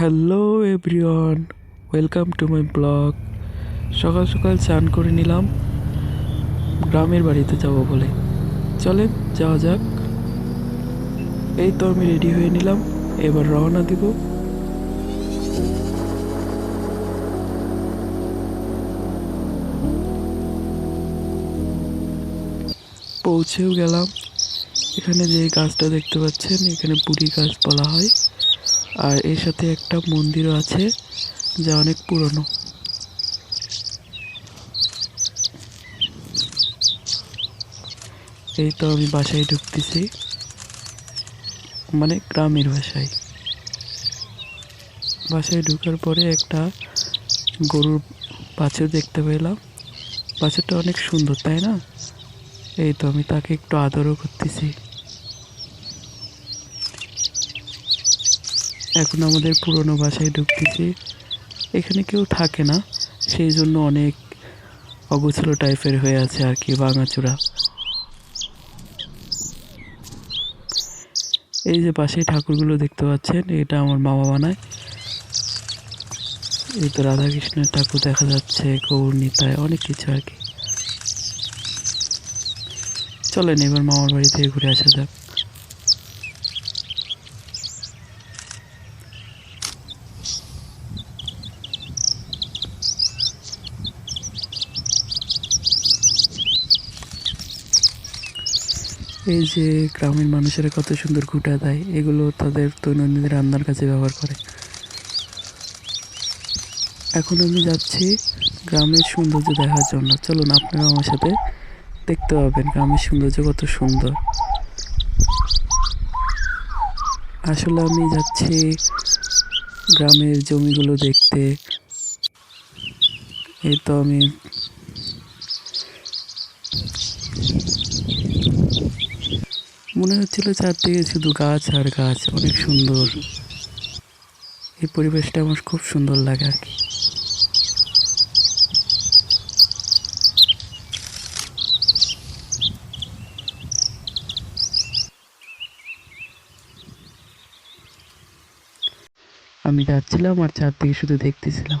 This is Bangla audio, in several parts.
Hello everyone welcome to my blog সকাল সকাল চান করে নিলাম। গ্রামের বাড়িতে যাব বলে। চলেন যাওয়া যাক। এই তো আমি রেডি হয়ে নিলাম। এবার রওনা দিব। পৌঁছেও গেলাম। এখানে যে গাছটা দেখতে পাচ্ছেন, এখানে বুড়ি গাছ বলা হয়। আর এর সাথে একটা মন্দিরও আছে, যা অনেক পুরনো। এই তো আমি বাসায় ঢুকতেছি। মানে গ্রামের বাসায়। বাসায় ঢুকার পরে একটা গরুর বাছুর দেখতে পেলাম। বাছুরটা অনেক সুন্দর, তাই না? এই তো আমি তাকে একটু আদরও করতেছি। এখন আমাদের পুরনো বাসায় ঢুকতেছি। এখানে কেউ থাকে না, সেই জন্য অনেক অগোছলো টাইপের হয়ে আছে আর কি ভাঙাচোরা। এই যে পাশে ঠাকুরগুলো দেখতে পাচ্ছেন, এটা আমার মামা বানায়। এই তো রাধাকৃষ্ণের ঠাকুর দেখা যাচ্ছে গৌর নিতায় অনেক কিছু আর কি। চলেন এবার মামার বাড়ি থেকে ঘুরে আসা যাক। এই যে গ্রামের মানুষেরা কত সুন্দর ঘুটা দেয়, এগুলো তাদের দৈনন্দিন রান্নার কাজে ব্যবহার করে। এখন আমি যাচ্ছি গ্রামের সৌন্দর্য দেখার জন্য। চলুন, আপনারা আমার সাথে দেখতে পাবেন গ্রামের সৌন্দর্য কত সুন্দর। আসলে আমি যাচ্ছি গ্রামের জমিগুলো দেখতে। এই তো আমি মনে হচ্ছিল চারদিকে শুধু গাছ আর গাছ, অনেক সুন্দর। এই পরিবেশটা আমার খুব সুন্দর লাগে আর কি। আমি যাচ্ছিলাম আর চারদিকে শুধু দেখতেছিলাম।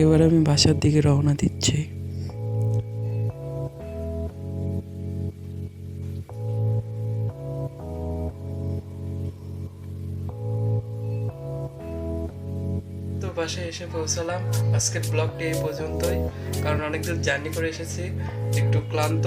এবার আমি বাসার দিকে রওনা দিচ্ছি। বাসায় এসে পৌঁছালাম। আজকের ব্লগটি এই পর্যন্তই। কারণ অনেক দূর জার্নি করে এসেছি, একটু ক্লান্ত।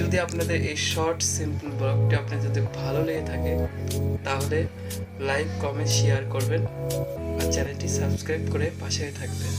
যদি আপনাদের এই শর্ট সিম্পল ব্লগটি আপনার যদি ভালো লেগে থাকে, তাহলে লাইক কমেন্ট শেয়ার করবেন। আর চ্যানেলটি সাবস্ক্রাইব করে পাশে থাকবেন।